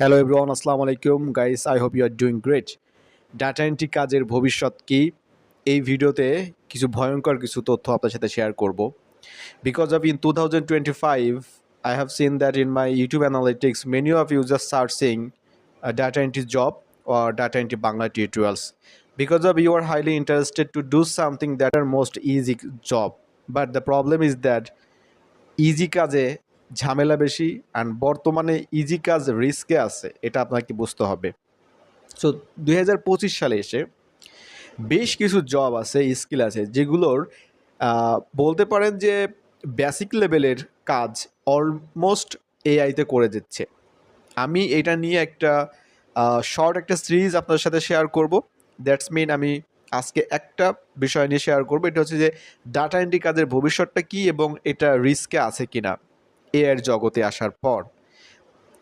Hello everyone আসসালামু আলাইকুম guys I hope you are doing great data entry কাজের ভবিষ্যৎ কি? এই ভিডিওতে কিছু ভয়ঙ্কর কিছু তথ্য আপনার সাথে শেয়ার করব। Because of in two thousand twenty five I have seen that in my YouTube analytics many of user searching data entry job or data entry Bangla tutorials. Because of you are highly interested to do something that are most easy job but the problem is that easy কাজে ঝামেলা বেশি and বর্তমানে easy কাজ রিস্কে আছে, এটা আপনাকে বুঝতে হবে। সো দু হাজার পঁচিশ সালে এসে বেশ কিছু জব আছে স্কিল আছে, যেগুলোর বলতে পারেন যে বেসিক লেভেলের কাজ অলমোস্ট এআইতে করে দিচ্ছে। আমি এটা নিয়ে একটা শর্ট একটা সিরিজ আপনার সাথে শেয়ার করব। দ্যাটস মিন আমি আজকে একটা বিষয় নিয়ে শেয়ার করব, এটা হচ্ছে যে ডাটা এন্ট্রি কাজের ভবিষ্যৎটা কী এবং এটা রিস্কে আছে কিনা। এর জগতে আসার পর।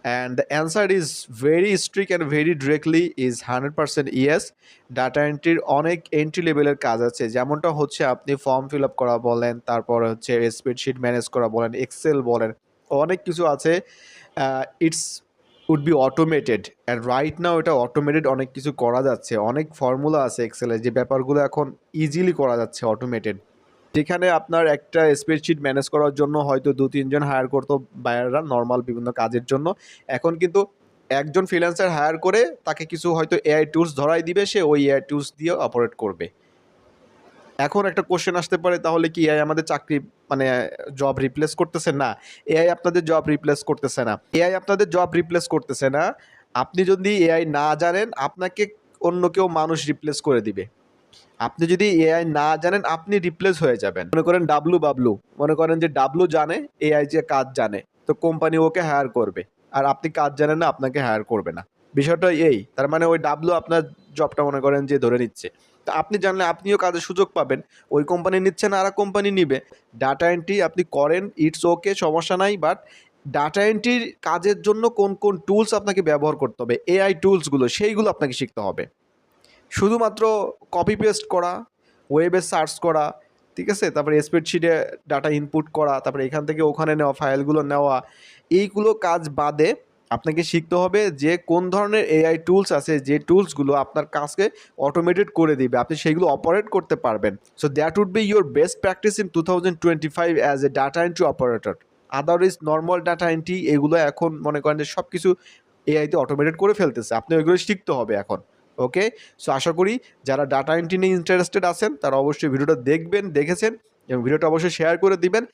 And the answer is very strict and very directly is hundred percent yes data এন্ট্রির অনেক এন্ট্রি লেভেলের কাজ আছে। যেমনটা হচ্ছে আপনি ফর্ম ফিল আপ করা বলেন, তারপর হচ্ছে স্প্রেডশিট ম্যানেজ করা বলেন এক্সেল বলেন, অনেক কিছু আছে। It's would be automated and right now এটা অটোমেটেড অনেক কিছু করা যাচ্ছে। অনেক ফর্মুলা আছে এক্সেলে যে ব্যাপারগুলো এখন ইজিলি করা যাচ্ছে অটোমেটেড যেখানে আপনার একটা স্প্রেডশিট ম্যানেজ করার জন্য হয়তো দু, তিনজন হায়ার করতো বায়াররা নর্মাল বিভিন্ন কাজের জন্য। এখন কিন্তু একজন ফ্রিল্যান্সার হায়ার করে তাকে কিছু হয়তো এআই টুলস ধরাই দিবে, সে ওই এআই টুলস দিয়ে অপারেট করবে। এখন একটা কোশ্চেন আসতে পারে, তাহলে কি এআই আমাদের চাকরি মানে জব রিপ্লেস করতেছে না? এআই আপনাদের জব রিপ্লেস করতেছে না। এআই আপনাদের জব রিপ্লেস করতেছে না। আপনি যদি এআই না জানেন, আপনাকে অন্য কেউ মানুষ রিপ্লেস করে দিবে। আপনি যদি এআই না জানেন, আপনি রিপ্লেস হয়ে যাবেন। মনে করেন ডাবলু বাবলু মনে করেন যে ডাবলু জানে এআই যে কাজ জানে, তো কোম্পানি ওকে হায়ার করবে। আর আপনি কাজ জানেন না, আপনাকে হায়ার করবে না। বিষয়টা এই, তার মানে ওই ডাবলু আপনার জবটা মনে করেন যে ধরে নিচ্ছে। তা আপনি জানলে আপনিও কাজের সুযোগ পাবেন, ওই কোম্পানি নিচ্ছে না আর কোম্পানি নিবে। ডাটা এন্ট্রি আপনি করেন ইটস ওকে সমস্যা নাই বাট ডাটা এন্ট্রির কাজের জন্য কোন কোন টুলস আপনাকে ব্যবহার করতে হবে? এআই টুলসগুলো সেইগুলো আপনাকে শিখতে হবে। শুধুমাত্র কপি পেস্ট করা ওয়েবে সার্চ করা, ঠিক আছে? তারপরে স্প্রেডশিটে ডাটা ইনপুট করা, তারপরে এখান থেকে ওখানে নেওয়া ফাইলগুলো নেওয়া, এইগুলো কাজ বাদে আপনাকে শিখতে হবে যে কোন ধরনের এআই টুলস আছে, যে টুলসগুলো আপনার কাজকে অটোমেটেড করে দিবে। আপনি সেইগুলো অপারেট করতে পারবেন। So that would be your best practice in two thousand twenty five as a data entry operator otherwise normal data entry এগুলো এখন মনে করেন যে সব কিছু এআইতে অটোমেটেড করে ফেলতেছে। আপনি ওইগুলো শিখতে হবে এখন। ওকে সো আশা করি যারা ডাটা এন্ট্রি নিয়ে ইন্টারেস্টেড আছেন, তারা অবশ্যই ভিডিওটা দেখবেন, দেখেছেন এবং ভিডিওটা অবশ্যই শেয়ার করে দিবেন।